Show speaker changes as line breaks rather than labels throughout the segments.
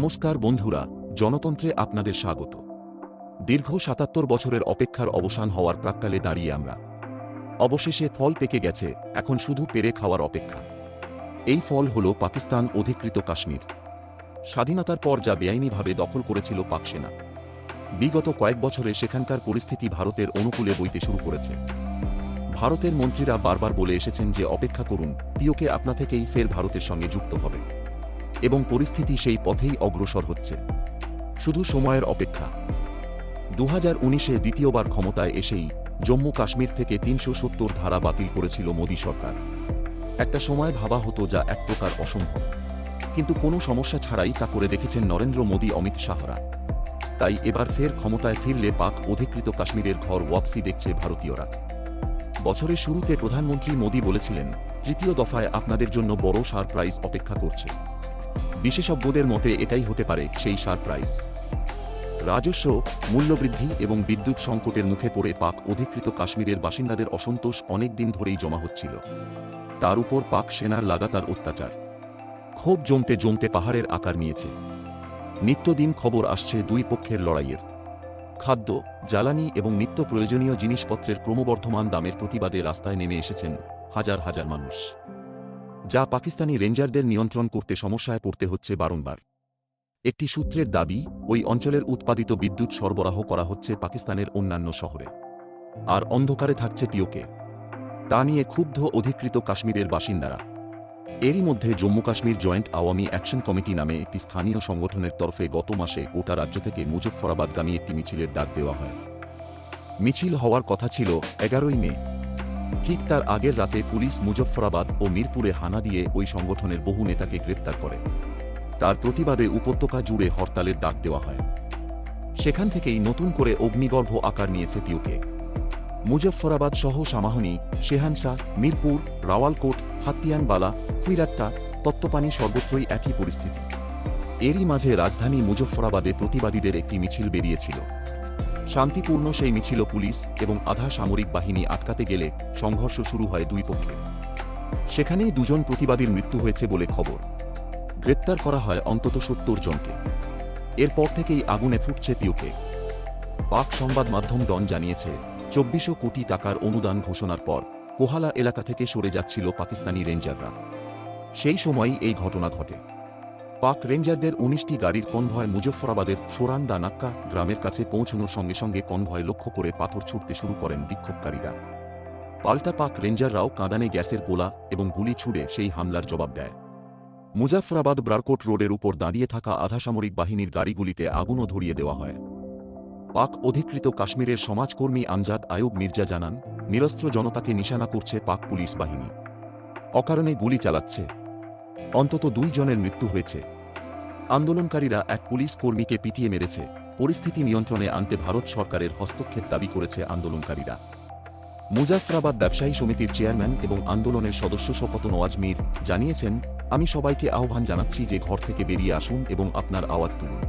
নমস্কার বন্ধুরা, জনতন্ত্রে আপনাদের স্বাগত। দীর্ঘ সাতাত্তর বছরের অপেক্ষার অবসান হওয়ার প্রাক্কালে দাঁড়িয়ে আমরা। অবশেষে ফল পেকে গেছে, এখন শুধু পেরে খাওয়ার অপেক্ষা। এই ফল হল পাকিস্তান অধিকৃত কাশ্মীর। স্বাধীনতার পর যা বেআইনিভাবে দখল করেছিল পাক সেনা। বিগত কয়েক বছরে সেখানকার পরিস্থিতি ভারতের অনুকূলে বইতে শুরু করেছে। ভারতের মন্ত্রীরা বারবার বলে এসেছেন যে, অপেক্ষা করুন, পিওকে আপনা থেকেই ফের ভারতের সঙ্গে যুক্ত হবে। এবং পরিস্থিতি সেই পথেই অগ্রসর হচ্ছে। শুধু সময়ের অপেক্ষা। দু হাজার উনিশে দ্বিতীয়বার ক্ষমতায় এসেই জম্মু কাশ্মীর থেকে তিনশো সত্তর ধারা বাতিল করেছিল মোদী সরকার। একটা সময় ভাবা হতো যা এক প্রকার অসম্ভব। কিন্তু কোনো সমস্যা ছাড়াই তা করে দেখেছেন নরেন্দ্র মোদী, অমিত শাহরা। তাই এবার ফের ক্ষমতায় ফিরলে পাক অধিকৃত কাশ্মীরের ঘর ওয়াপসি দেখছে ভারতীয়রা। বছরের শুরুতে প্রধানমন্ত্রী মোদী বলেছিলেন, তৃতীয় দফায় আপনাদের জন্য বড় সারপ্রাইজ অপেক্ষা করছে। বিশেষজ্ঞদের মতে এটাই হতে পারে সেই সারপ্রাইজ রাজস্ব, মূল্যবৃদ্ধি এবং বিদ্যুৎ সংকটের মুখে পড়ে পাক অধিকৃত কাশ্মীরের বাসিন্দাদের অসন্তোষ অনেক দিন ধরেই জমা হচ্ছিল। তার উপর পাক সেনার লাগাতার অত্যাচার। ক্ষোভ জমতে জমতে পাহাড়ের আকার নিয়েছে। নিত্যদিন খবর আসছে দুই পক্ষের লড়াইয়ের। খাদ্য, জ্বালানি এবং নিত্য প্রয়োজনীয় জিনিসপত্রের ক্রমবর্ধমান দামের প্রতিবাদে রাস্তায় নেমে এসেছেন হাজার হাজার মানুষ। যা পাকিস্তানি রেঞ্জারদের নিয়ন্ত্রণ করতে সমস্যায় পড়তে হচ্ছে বারংবার। একটি সূত্রের দাবি, ওই অঞ্চলের উৎপাদিত বিদ্যুৎ সরবরাহ করা হচ্ছে পাকিস্তানের অন্যান্য শহরে। আর অন্ধকারে থাকছে পিওকে। তা নিয়ে ক্ষুব্ধ, অধিকৃত কাশ্মীরের বাসিন্দারা। এরই মধ্যে Jammu Kashmir joint Awami action committee নামে একটি স্থানীয় সংগঠনের তরফে গত মাসে গোটা রাজ্য থেকে মুজফ্ফরাবাদগামী একটি মিছিলের ডাক দেওয়া হয়। মিছিল হওয়ার কথা ছিল এগারোই মে। ঠিক তার আগের রাতে পুলিশ মুজফ্ফরাবাদ ও মিরপুরে হানা দিয়ে ওই সংগঠনের বহু নেতাকে গ্রেপ্তার করে। তার প্রতিবাদে উপত্যকা জুড়ে হরতালের ডাক দেওয়া হয়। সেখান থেকেই নতুন করে অগ্নিগর্ভ আকার নিয়েছে পিউকে মুজফ্ফরাবাদ সহ সামাহনি শেহানশা মিরপুর, রাওয়ালকোট, হাতিয়ানবালা খুইরাট্টা তত্ত্বপানি সর্বত্রই একই পরিস্থিতি। এরই মাঝে রাজধানী মুজফরাবাদে প্রতিবাদীদের একটি মিছিল বেরিয়েছিল। শান্তিপূর্ণ সেই মিছিল পুলিশ এবং আধা সামরিক বাহিনী আটকাতে গেলে সংঘর্ষ শুরু হয় দুই পক্ষে। সেখানেই দুজন প্রতিবাদীর মৃত্যু হয়েছে বলে খবর। গ্রেপ্তার করা হয় অন্তত সত্তর জনকে। এরপর থেকেই আগুনে ফুটছে পিওকে পাক সংবাদ মাধ্যম ডন জানিয়েছে, চব্বিশশো কোটি টাকার অনুদান ঘোষণার পর কোহালা এলাকা থেকে সরে যাচ্ছিল পাকিস্তানি রেঞ্জাররা। সেই সময়ই এই ঘটনা ঘটে। পাক রেঞ্জারদের উনিশটি গাড়ির কনভয় মুজফ্ফরাবাদের সোরান নাক্কা গ্রামের কাছে পৌঁছানোর সঙ্গে সঙ্গে কনভয় লক্ষ্য করে পাথর ছুটতে শুরু করেন বিক্ষোভকারীরা। পাল্টা পাক রেঞ্জাররাও কাঁদানে গ্যাসের গোলা এবং গুলি ছুড়ে সেই হামলার জবাব দেয়। মুজাফরাবাদ ব্রারকোট রোডের উপর দাঁড়িয়ে থাকা আধাসামরিক বাহিনীর গাড়িগুলিতে আগুনও ধরিয়ে দেওয়া হয়। পাক অধিকৃত কাশ্মীরের সমাজকর্মী আমজাদ আয়ুব মির্জা জানান, নিরস্ত্র জনতাকে নিশানা করছে পাক পুলিশ বাহিনী। অকারণে গুলি চালাচ্ছে। অন্তত দুই জনের মৃত্যু হয়েছে। আন্দোলনকারীরা এক পুলিশ কর্মীকে পিটিয়ে মেরেছে। পরিস্থিতি নিয়ন্ত্রণে আনতে ভারত সরকারের হস্তক্ষেপ দাবি করেছে আন্দোলনকারীরা। মুজাফরাবাদ ব্যবসায়ী সমিতির চেয়ারম্যান এবং আন্দোলনের সদস্য শপত নওয়াজ মীর জানিয়েছেন, আমি সবাইকে আহ্বান জানাচ্ছি যে ঘর থেকে বেরিয়ে আসুন এবং আপনার আওয়াজ তুলুন।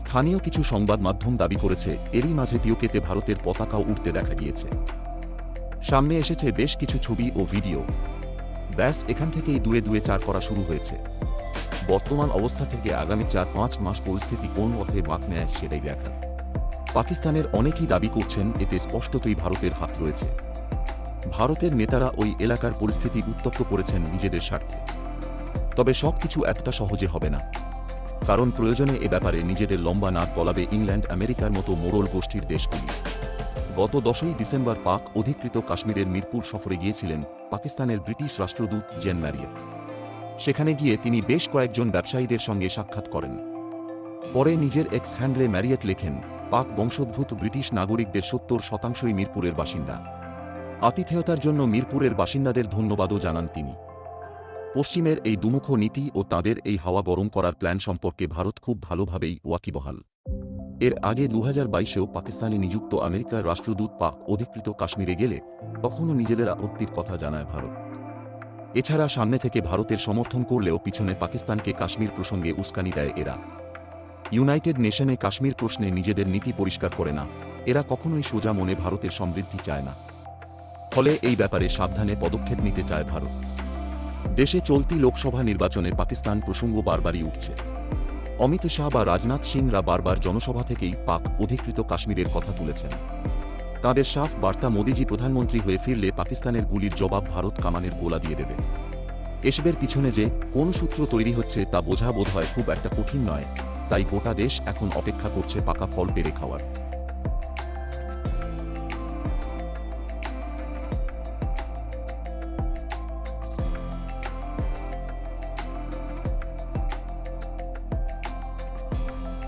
স্থানীয় কিছু সংবাদ মাধ্যম দাবি করেছে, এরই মাঝে পিওকেতে ভারতের পতাকাও উঠতে দেখা গিয়েছে। সামনে এসেছে বেশ কিছু ছবি ও ভিডিও। ব্যাস, এখান থেকেই দুয়ে দুয়ে চার করা শুরু হয়েছে। বর্তমান অবস্থা থেকে আগামী চার, পাঁচ মাস পরিস্থিতি কোন পথে বাঁক নেয় সেটাই দেখা। পাকিস্তানের অনেকেই দাবি করছেন এতে স্পষ্টতই ভারতের হাত রয়েছে। ভারতের নেতারা ওই এলাকার পরিস্থিতি উত্তপ্ত করেছেন নিজেদের স্বার্থে। তবে সবকিছু এতটা সহজে হবে না। কারণ প্রয়োজনে এ ব্যাপারে নিজেদের লম্বা নাক বলাবে ইংল্যান্ড, আমেরিকার মতো মোরল গোষ্ঠীর দেশগুলি। গত দশই ডিসেম্বর পাক অধিকৃত কাশ্মীরের মিরপুর সফরে গিয়েছিলেন পাকিস্তানের ব্রিটিশ রাষ্ট্রদূত জেন ম্যারিয়েট। সেখানে গিয়ে তিনি বেশ কয়েকজন ব্যবসায়ীদের সঙ্গে সাক্ষাৎ করেন। পরে নিজের এক্স হ্যান্ডলে ম্যারিয়েট লেখেন, পাক বংশোদ্ভূত ব্রিটিশ নাগরিকদের সত্তর শতাংশই মিরপুরের বাসিন্দা। আতিথেয়তার জন্য মিরপুরের বাসিন্দাদের ধন্যবাদও জানান তিনি। পশ্চিমের এই দুমুখ নীতি ও তাদের এই হাওয়া গরম করার প্ল্যান সম্পর্কে ভারত খুব ভালোভাবেই ওয়াকিবহাল। এর আগে দু হাজার বাইশেও পাকিস্তানে নিযুক্ত আমেরিকার রাষ্ট্রদূত পাক অধিকৃত কাশ্মীরে গেলে তখনও নিজেদের আপত্তির কথা জানায় ভারত। এছাড়া সামনে থেকে ভারতের সমর্থন করলেও পিছনে পাকিস্তানকে কাশ্মীর প্রসঙ্গে উস্কানি দেয় এরা। ইউনাইটেড নেশনে কাশ্মীর প্রশ্নে নিজেদের নীতি পরিষ্কার করে না, এরা কখনোই সোজা মনে ভারতের সমৃদ্ধি চায় না। ফলে এই ব্যাপারে সাবধানে পদক্ষেপ নিতে চায় ভারত। দেশে চলতি লোকসভা নির্বাচনে পাকিস্তান প্রসঙ্গ বারবারই উঠছে। অমিত শাহ বা রাজনাথ সিংরা বারবার জনসভা থেকেই পাক অধিকৃত কাশ্মীরের কথা তুলেছেন। তাদের সাফ বার্তা মোদিজি প্রধানমন্ত্রী হয়ে ফিরলে পাকিস্তানের গুলির জবাব ভারত কামানের গোলা দিয়ে দেবে। এসবের পিছনে যে কোন সূত্র তৈরি হচ্ছে তা বোঝা বোধ হয় খুব একটা কঠিন নয়, তাই গোটা দেশ এখন অপেক্ষা করছে পাকা ফল পেরে খাওয়ার।